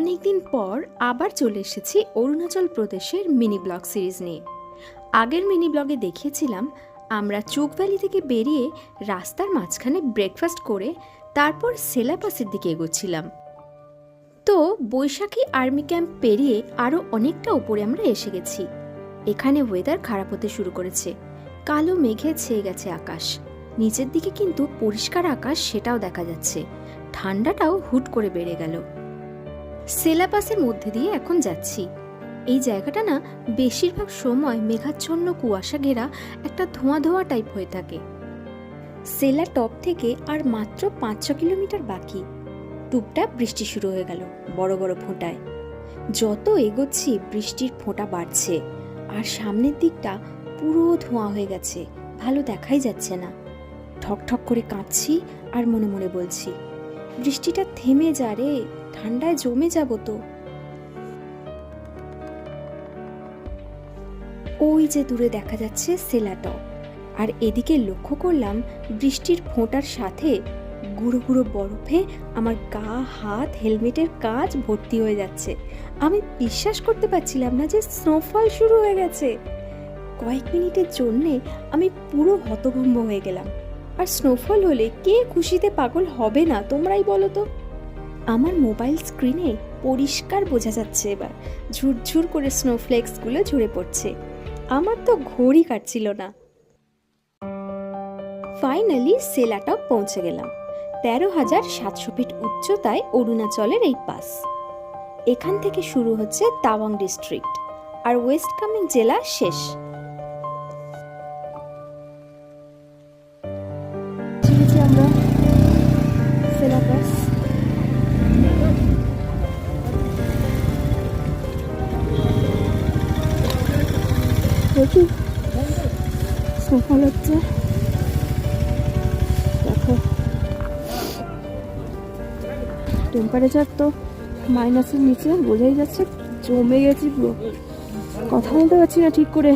অনেকদিন পর আবার চলে এসেছি অরুণাচল প্রদেশের মিনি ব্লগ সিরিজ নিয়ে। আগের মিনি ব্লগে দেখিয়েছিলাম আমরা চোখ ভ্যালি থেকে বেরিয়ে রাস্তার মাঝখানে ব্রেকফাস্ট করে তারপর সেলাপাসের দিকে এগোচ্ছিলাম। তো বৈশাখী আর্মি ক্যাম্প পেরিয়ে আরও অনেকটা ওপরে আমরা এসে গেছি। এখানে ওয়েদার খারাপ হতে শুরু করেছে। কালো মেঘে ছেয়ে গেছে আকাশ। নিচের দিকে কিন্তু পরিষ্কার আকাশ সেটাও দেখা যাচ্ছে। ঠান্ডাটাও হুট করে বেড়ে গেল। সেলাপাসের মধ্যে দিয়ে এখন যাচ্ছি। এই জায়গাটা না বেশিরভাগ সময় মেঘাচ্ছন্ন কুয়াশা ঘেরা একটা ধোঁয়া ধোঁয়া টাইপ হয়ে থাকে। সেলা টপ থেকে আর মাত্র পাঁচ ছ কিলোমিটার বাকি। টুপটাপ বৃষ্টি শুরু হয়ে গেল, বড় বড় ফোঁটায়। যত এগোচ্ছি, বৃষ্টির ফোঁটা বাড়ছে, আর সামনের দিকটা পুরো ধোঁয়া হয়ে গেছে, ভালো দেখাই যাচ্ছে না। ঠক ঠক করে কাঁপছি আর মনে মনে বলছি, বৃষ্টিটা থেমে যা রে। ঠান্ডায় জমে যাব তো। ওই যে দূরে দেখা যাচ্ছে সেলাটপ আর এদিকে লক্ষ্য করলাম বৃষ্টির ফোঁটার সাথে গুঁড়ো গুঁড়ো বরফে আমার গা, হাত, হেলমেটের কাজ ভর্তি হয়ে যাচ্ছে। আমি বিশ্বাস করতে পারছিলাম না যে স্নোফল শুরু হয়ে গেছে। কয়েক মিনিটের জন্যে আমি পুরো হতভম্ব হয়ে গেলাম। আর স্নোফল হলে কে খুশিতে পাগল হবে না, তোমরাই বলো তো। আমার মোবাইল স্ক্রিনে পরিষ্কার বোঝা যাচ্ছে এবার। ঝুরঝুর করে স্নোফ্লেক্সগুলো ঝরে পড়ছে। আমার তো ঘড়ি কাটছিল না। ফাইনালি সেলাটপ পৌঁছে গেলাম। তেরো হাজার সাতশো ফিট উচ্চতায় অরুণাচলের এই পাস। এখান থেকে শুরু হচ্ছে তাওয়াং ডিস্ট্রিক্ট, আর ওয়েস্ট কামিং জেলা শেষ। আমরা প্রচুর সকাল হচ্ছে। দেখো। টেম্পারেচার তো মাইনাসের নিচে, বোঝাই যাচ্ছে জমে গেছি পুরো। কথা বলতে পারছি না ঠিক করে.